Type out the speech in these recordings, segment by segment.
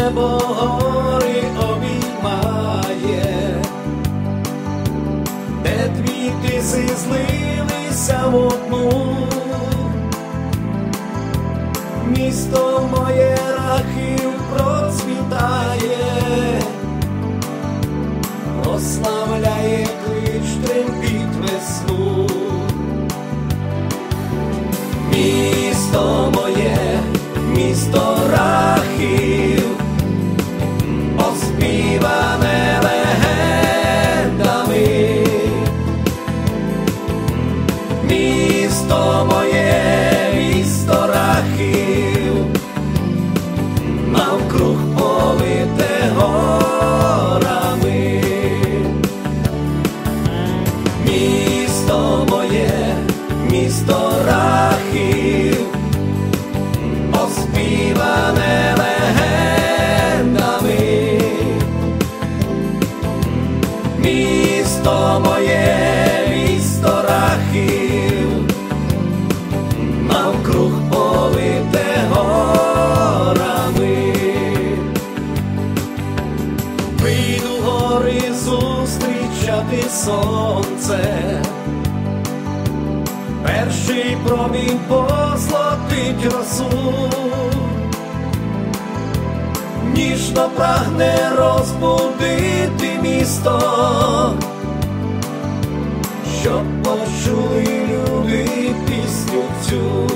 небо гори обіймає, де дві зізлилися в одну, місто моє рахів процвітає, Місто моє, місто рахів, навкруг повите горами. Вийду гори зустрічати сонце, перший промінь позлотить росу, ніжно прагне розбудити місто, щоб почули люди пісню цю.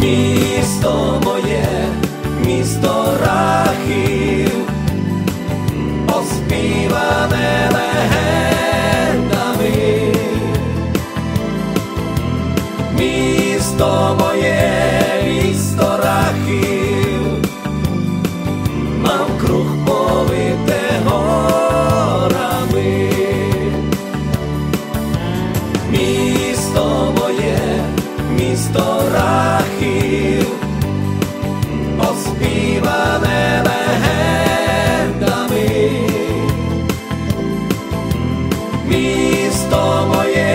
Місто моє, місто рахів, оспіване легендами. Місто моє, місто рахів, оспіване легендами, місто моє.